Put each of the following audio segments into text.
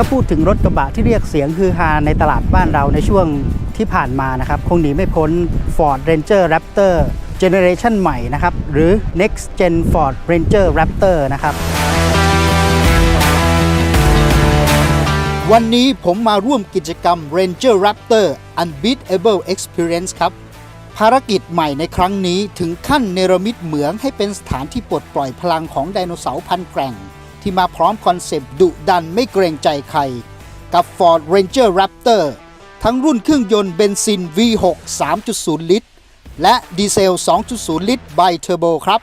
ถ้าพูดถึงรถกระบะที่เรียกเสียงคือฮาในตลาดบ้านเราในช่วงที่ผ่านมานะครับ คงหนีไม่พ้น Ford Ranger Raptor Generation ใหม่นะครับ หรือ Next Gen Ford Ranger Raptor นะครับ วันนี้ผมมาร่วมกิจกรรม Ranger Raptor Unbeatable Experience ครับ ภารกิจใหม่ในครั้งนี้ถึงขั้นเนรมิตเหมืองให้เป็นสถานที่ปลดปล่อยพลังของไดโนเสาร์พันแกร่ง ที่มาพร้อมคอนเซปต์ดุดันไม่เกรงใจใคร กับ Ford Ranger Raptor ทั้งรุ่นเครื่องยนต์เบนซิน V6 3.0 ลิตร และดีเซล 2.0 ลิตรไบเทอร์โบครับ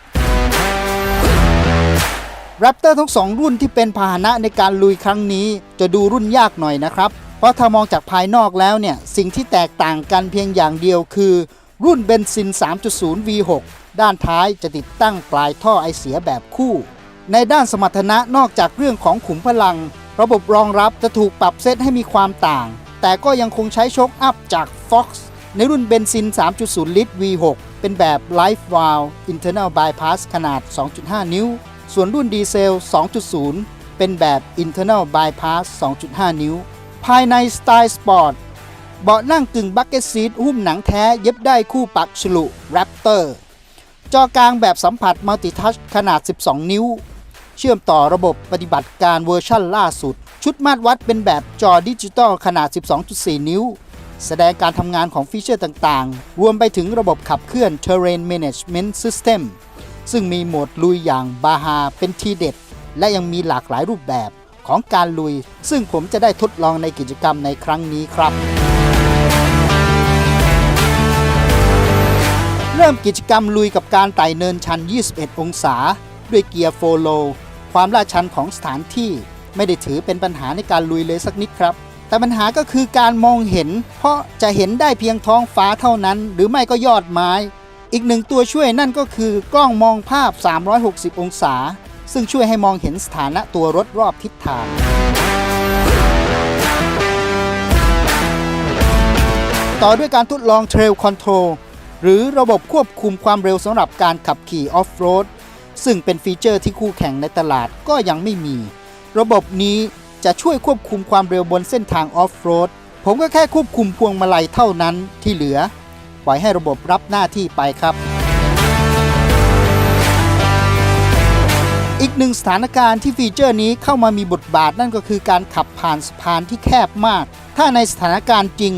Raptor ทั้งสองรุ่นที่เป็นพาหนะในการลุยครั้งนี้จะดูรุ่นยากหน่อยนะครับ เพราะถ้ามองจากภายนอกแล้วเนี่ย สิ่งที่แตกต่างกันเพียงอย่างเดียวคือ รุ่นเบนซิน 3.0 V6 ด้านท้ายจะติดตั้งปลายท่อไอเสียแบบคู่ ในด้านสมรรถนะนอกจากเรื่องของขุมพลัง ระบบรองรับจะถูกปรับเซตให้มีความต่าง แต่ก็ยังคงใช้โชคอัพจาก Fox ในรุ่นเบนซิน 3.0 ลิตร V6 เป็นแบบ Life Valve Internal Bypass ขนาด 2.5 นิ้ว ส่วนรุ่นดีเซล 2.0 เป็นแบบ Internal Bypass 2.5 นิ้ว ภายในสไตล์สปอร์ตเบาะนั่งกึ่งบักเก็ตซีทหุ้มหนังแท้เย็บได้คู่ปักฉลุ Raptor จอกลางแบบสัมผัสมัลติทัชขนาด 12 นิ้ว เชื่อมต่อระบบปฏิบัติการเวอร์ชั่นล่าสุด ชุดมาตรวัดเป็นแบบจอดิจิตอลขนาด 12.4 นิ้ว แสดงการทำงานของฟีเจอร์ต่างๆ รวมไปถึงระบบขับเคลื่อน Terrain Management System ซึ่งมีโหมดลุยอย่างบาฮาเป็นทีเด็ด และยังมีหลากหลายรูปแบบของการลุย ซึ่งผมจะได้ทดลองในกิจกรรมในครั้งนี้ครับ เริ่มกิจกรรมลุยกับการไต่เนินชัน 21 องศา ด้วยเกียร์โฟโล ความลาดชันของสถานที่ไม่ได้ถือเป็นปัญหาในการลุยเลยสักนิดครับ แต่ปัญหาก็คือการมองเห็น เพราะจะเห็นได้เพียงท้องฟ้าเท่านั้น หรือไม่ก็ยอดไม้ อีกหนึ่งตัวช่วยนั่นก็คือกล้องมองภาพ 360 องศา ซึ่งช่วยให้มองเห็นสถานะตัวรถรอบทิศทางต่อด้วยการทดลอง Trail Control หรือระบบควบคุมความเร็วสำหรับการขับขี่ออฟโรด ซึ่งเป็นฟีเจอร์ที่คู่แข่งในตลาดก็ยังไม่มี ระบบนี้จะช่วยควบคุมความเร็วบนเส้นทางออฟโรด ผมก็แค่ควบคุมพวงมาลัยเท่านั้นที่เหลือ ปล่อยให้ระบบรับหน้าที่ไปครับ อีกหนึ่งสถานการณ์ที่ฟีเจอร์นี้เข้ามามีบทบาทนั่นก็คือการขับผ่านสะพานที่แคบมาก ถ้าในสถานการณ์จริง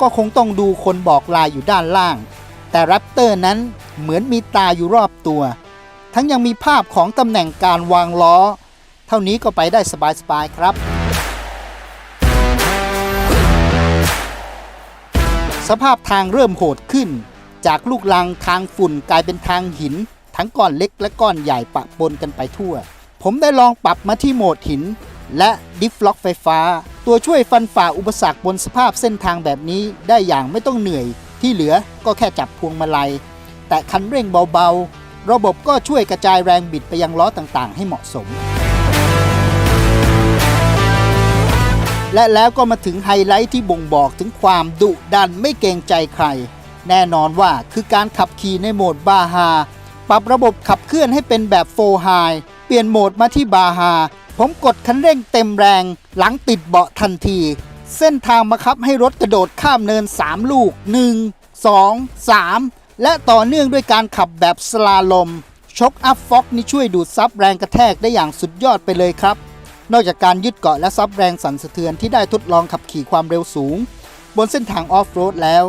ก็คงต้องดูคนบอกลายอยู่ด้านล่าง แต่แรปเตอร์นั้นเหมือนมีตาอยู่รอบตัว ทั้งยังมีภาพของตำแหน่งการวางล้อ เท่านี้ก็ไปได้สบาย ๆ ครับ สภาพทางเริ่มโหดขึ้น จากลูกลังทางฝุ่นกลายเป็นทางหิน ทั้งก้อนเล็กและก้อนใหญ่ปะปนกันไปทั่ว ผมได้ลองปรับมาที่โหมดหิน และดิฟล็อกไฟฟ้า ตัวช่วยฟันฝ่าอุปสรรคบนสภาพเส้นทางแบบนี้ได้อย่างไม่ต้องเหนื่อย ที่เหลือก็แค่จับพวงมาลัย แต่คันเร่งเบาๆ ระบบก็ช่วยกระจายแรงบิดไปยังล้อต่างๆ ให้เหมาะสม และแล้วก็มาถึงไฮไลท์ที่บ่งบอกถึงความดุดันไม่เกรงใจใคร แน่นอนว่าคือการขับขี่ในโหมดบาฮาปรับระบบขับเคลื่อนให้เป็นแบบโฟไฮเปลี่ยนโหมดมาที่บาฮาผมกดคันเร่งเต็มแรง หลังติดเบาะทันที เส้นทางบังคับให้รถกระโดดข้ามเนิน 3 ลูก 1 2 3 และต่อเนื่องด้วยการขับแบบสลาลมช็อคอัพฟ็อกนี่ช่วยดูดซับแรงกระแทกได้อย่างสุดยอดไปเลยครับ นอกจากการยึดเกาะและซับแรงสั่นสะเทือนที่ได้ทดลองขับขี่ความเร็วสูง บนเส้นทางออฟโรดแล้ว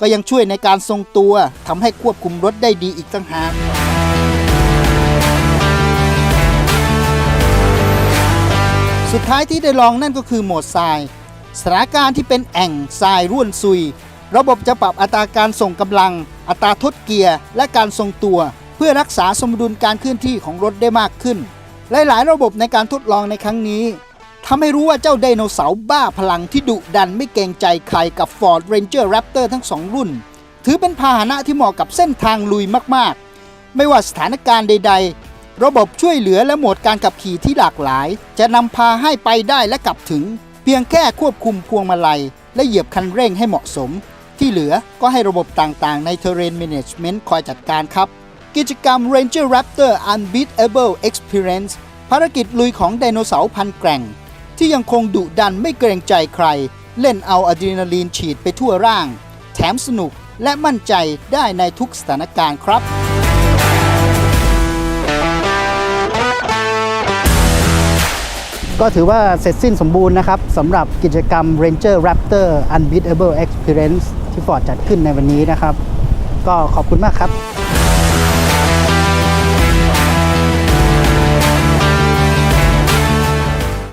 ก็ยังช่วยในการทรงตัวทำให้ควบคุมรถได้ดีอีกต่างหากสุดท้ายที่ได้ลองนั่นก็คือโหมดทรายสถานการณ์ที่เป็นแอ่งทรายร่วนซุย ระบบจะปรับอัตราการส่งกำลัง อัตราทดเกียร์ และการทรงตัว เพื่อรักษาสมดุลการเคลื่อนที่ของรถได้มากขึ้น หลายๆ ระบบในการทดลองในครั้งนี้ทำให้รู้ว่าเจ้าไดโนเสาร์บ้าพลังที่ดุดันไม่เกรงใจใครกับ Ford Ranger Raptor ทั้งสองรุ่น ถือเป็นพาหนะที่เหมาะกับเส้นทางลุยมากๆ ไม่ว่าสถานการณ์ใด ๆ ระบบช่วยเหลือและโหมดการขับขี่ที่หลากหลาย จะนำพาให้ไปได้และกลับถึง เพียงแค่ควบคุมพวงมาลัย และเหยียบคันเร่งให้เหมาะสม ที่เหลือก็ให้ระบบต่างๆ ใน Terrain Management คอยจัดการครับ กิจกรรม Ranger Raptor Unbeatable Experience ภารกิจลุยของไดโนเสาร์พันแกร่ง ที่ยังคงดุดันไม่เกรงใจใคร เล่นเอาอะดรีนาลีนฉีดไปทั่วร่าง แถมสนุกและมั่นใจได้ในทุกสถานการณ์ครับก็ถือว่าเสร็จสิ้นสมบูรณ์นะครับสำหรับกิจกรรม Ranger Raptor Unbeatable Experience ที่ฟอร์ดจัดขึ้นในวันนี้นะครับ ก็ขอบคุณมากครับ